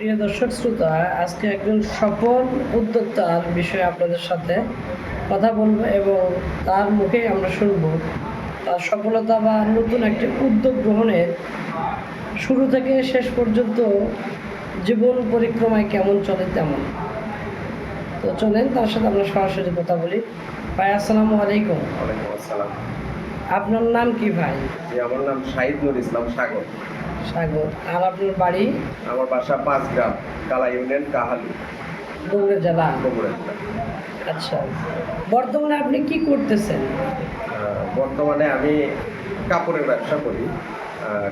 প্রিয় দর্শক শ্রোতা, আজকে একজন সফল উদ্যোক্তার বিষয়ে আপনাদের সাথে কথা বলব এবং তার মুখে আমরা শুনব। তার সফলতা বা নতুন একটি উদ্যোগ গ্রহণের শুরু থেকে শেষ পর্যন্ত জীবন পরিক্রমায় কেমন চলে তেমন। তো চলেন, তার সাথে আমরা সরাসরি কথা বলি। ভাই, আসসালামু আলাইকুম। ওয়ালাইকুম আসসালাম। আপনার নাম কি ভাই? আমার নাম শাহিদ নুর ইসলাম সাগর। সাগর। আর আপনার বাড়ি? আমার বাসা পাঁচ গ্রাম কালা ইউনিয়ন কাহালু। দৌড়ে জেলা? বগুড়া জেলা। আচ্ছা। বর্তমানে আপনি কি করতেছেন? বর্তমানে আমি কাপড়ের ব্যবসা করি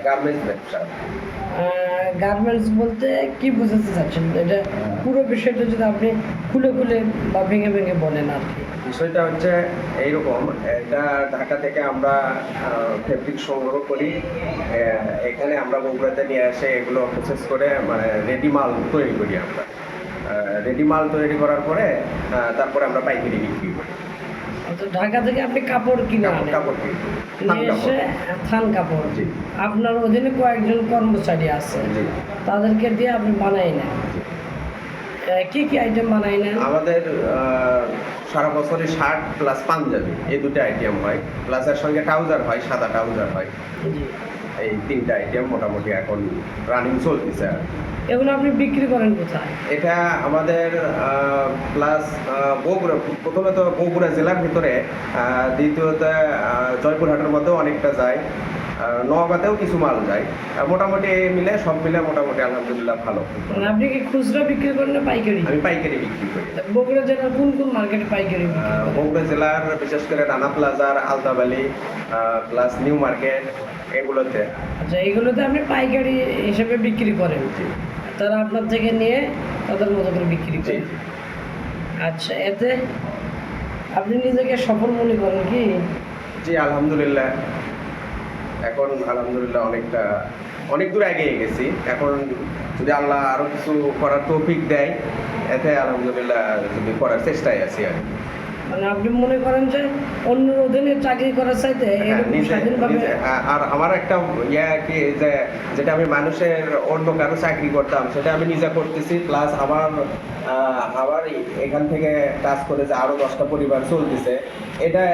গার্মেন্টস ব্যবসা। গার্মেন্টস বলতে কি বোঝাতে চাচ্ছেন? এটা পুরো বিষয়টা যদি আপনি খুলে খুলে বা ভেঙে ভেঙে বলেন আর কি। বিষয়টা হচ্ছে এইরকম এটা ঢাকা থেকে আমরা ফেব্রিক সংগ্রহ করি। এখানে আমরা বগুড়াতে নিয়ে এসে এগুলো প্রসেস করে মানে রেডি মাল তৈরি করি আমরা। রেডি মাল তৈরি করার পরে তারপরে আমরা পাইকারি বিক্রি করি। তো ঢাকা থেকে আপনি কাপড় কিনে আনেন? কাপড় এসে থান কাপড়। আপনার অধীনে কয়েকজন কর্মচারী আছে। তাদেরকে দিয়ে আপনি বানাই নেন। কি কি আইটেম বানাই নেন? আমাদের সারা বছরে শার্ট প্লাস পাঞ্জাবি। এই দুটো আইটেম হয়। প্লাস এর সঙ্গে ট্রাউজার হয় সাদা ট্রাউজার হয়। এই তিনটা আইটেম মোটামুটি এখন রানিং চলতেছে আর এগুলো আপনি বিক্রি করেন কোথায়? এটা আমাদের প্লাস বগুড়া প্রথমে তো বগুড়া জেলার ভিতরে দ্বিতীয়ত জয়পুরহাটের মধ্যেও অনেকটা যায়। নওগাঁতেও কিছু মাল যায়। মোটামুটি মিলে সব মিলে মোটামুটি আলহামদুলিল্লাহ ভালো। মানে আপনি কি খুচরা বিক্রি করেন না পাইকারি? আমি পাইকারি বিক্রি করি। বগুড়া জেলার কোন কোন মার্কেটে পাইকারি বগুড়া জেলার বিশেষ করে রানা প্লাজার আলতাবালি প্লাস নিউ মার্কেট এগুলোতে। আচ্ছা এগুলোতে আপনি পাইকারি হিসেবে বিক্রি করেন। তারা আপনার থেকে নিয়ে তাদের মতো করে বিক্রি করে। আচ্ছা এতে আপনি নিজেকে সফল মনে করেন কি? জি আলহামদুলিল্লাহ। এখন আলহামদুলিল্লাহ অনেকটা, অনেক দূর এগিয়ে গেছি এখন যদি আল্লাহ আরও কিছু করার তৌফিক দেয়, এতে আলহামদুলিল্লাহ যদি করার চেষ্টায় আছি আর কি। মানে আপনি মনে করেন যে অন্য অধীনে চাকরি করার চাইতে হ্যাঁ, আর আমার একটা ইয়ে কি যে যেটা আমি মানুষের অন্য কারও চাকরি করতাম সেটা আমি নিজে করতেছি প্লাস আমার আবার এখান থেকে কাজ করে যে আরও দশটা পরিবার চলতেছে এটা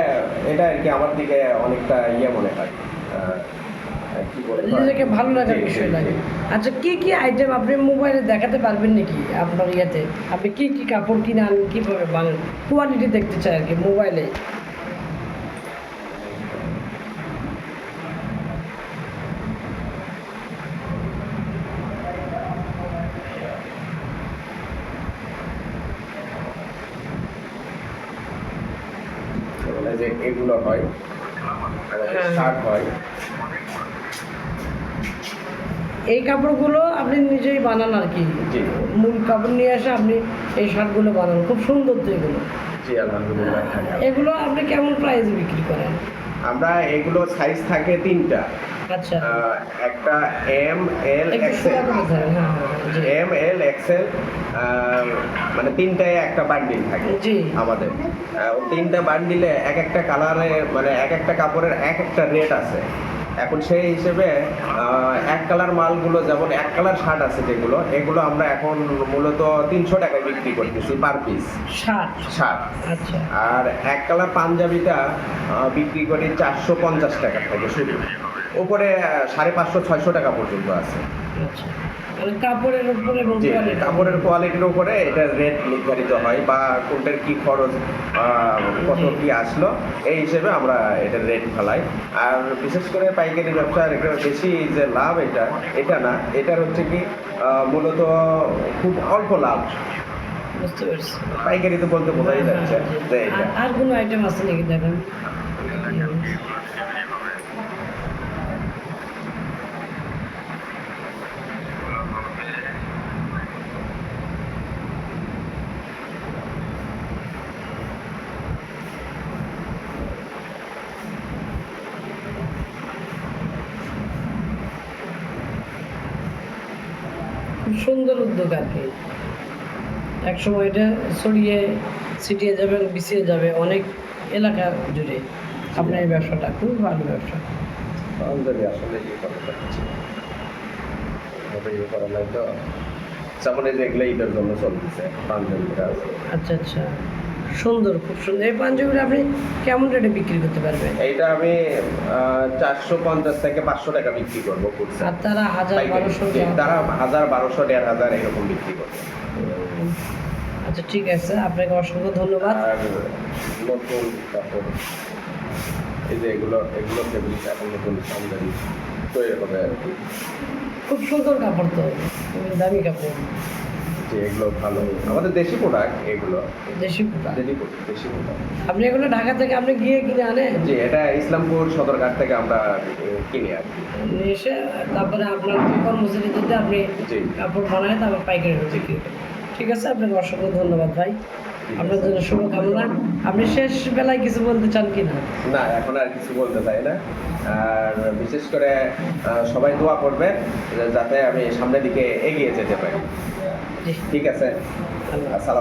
এটা আর কি আমার দিকে অনেকটা ইয়ে মনে হয়। নিজেকে ভালো লাগার বিষয় লাগে। আচ্ছা কি কি আইটেম আপনি মোবাইলে দেখাতে পারবেন নাকি আপনার ইয়েতে? আপনি কি কি কাপড় কিনে আনেন কীভাবে বানান? কোয়ালিটি দেখতে চাই আর কি মোবাইলে মানে যে এগুলো হয় হ্যাঁ। শার্ট হয় এই কাপড়গুলো আপনি নিজেই বানান আর কি। মূল কাপড় নিয়ে এসে আপনি এই শার্টগুলো বানান। খুব সুন্দর তো এগুলো। এগুলো আপনি কেমন প্রাইসে বিক্রি করেন? আমরা এগুলো সাইজ থাকে তিনটা। আচ্ছা। একটা M L XL. M L XL মানে তিনটায় একটা বান্ডিল থাকে। আমাদের। তিনটা বান্ডিলে এক একটা কালারে মানে এক একটা কাপড়ের এক একটা রেট আছে। এখন সেই হিসেবে আহ, এক কালার মালগুলো যেমন এক কালার শার্ট আছে যেগুলো এগুলো আমরা এখন মূলত তিনশো টাকায় বিক্রি করতেছি পার পিস শার্ট? শার্ট। আচ্ছা। আর এক কালার পাঞ্জাবিটা বিক্রি করি চারশো পঞ্চাশ টাকা থেকে শুরু। উপরে আহ, সাড়ে পাঁচশো ছয়শো টাকা পর্যন্ত আছে। আচ্ছা। কাপড়ের উপর। কাপড়ের কোয়ালিটির উপরে এটার রেট নির্ধারিত হয় বা কোনটার কি খরচ কত কি আসলো এই হিসেবে আমরা এটার রেট ফেলাই। আর বিশেষ করে পাইকারি ব্যবসার একটা বেশি যে লাভ এটা এটা না এটার হচ্ছে কি মূলত খুব অল্প লাভ। বুঝতে পারছি। পাইকারি তো বলতে বোঝাই যাচ্ছে এটা। আর- আর কোনো আইটেম আছে নাকি দেখেন? খুব সুন্দর উদ্যোগ আর কি। একসময় এটা ছড়িয়ে ছিটিয়ে যাবে বিছিয়ে যাবে অনেক এলাকা জুড়ে। আপনার এই ব্যবসাটা খুব ভালো ব্যবসা। আসলে কথাটা তো যেমন এগুলো ঈদের জন্য চলতেছে। আচ্ছা আচ্ছা। সুন্দর খুব সুন্দর। এই পাঞ্জাবিটা আপনি কেমন রেটে বিক্রি করতে পারবেন? এইটা আমি চারশো পঞ্চাশ থেকে পাঁচশো টাকা বিক্রি করব আর তারা হাজার বারোশো তারা হাজার বারোশো দেড় হাজার এরকম বিক্রি করবে। আচ্ছা ঠিক আছে। আপনাকে অসংখ্য ধন্যবাদ। নতুন তারপর এই যে এগুলো এগুলো ফেব্রিক এখন নতুন আমদানি তৈরি হবে আর কি। খুব সুন্দর কাপড় তো দামি কাপড়। যে এগুলো ভালো। আমাদের দেশি প্রোডাক্ট এগুলো। দেশি কুটা দেশি প্রোডাক্ট আপনি এগুলো ঢাকা থেকে আপনি গিয়ে কিনে আনেন? জি এটা ইসলামপুর সদরঘাট থেকে আমরা কিনি আর এসে তারপরে আপনার কর্মচারীদের আপনি কাপড় বানায় তারপর পাইকারি বিক্রি ঠিক আছে আপনাকে অসংখ্য ধন্যবাদ ভাই। আপনার। জন্য শুভকামনা। আপনি শেষ বেলায় কিছু বলতে চান কি না না এখন আর কিছু বলতে চাই না। আর বিশেষ করে সবাই দোয়া করবে যাতে আমি সামনের দিকে এগিয়ে যেতে পারি। ঠিক আছে। আসসালাম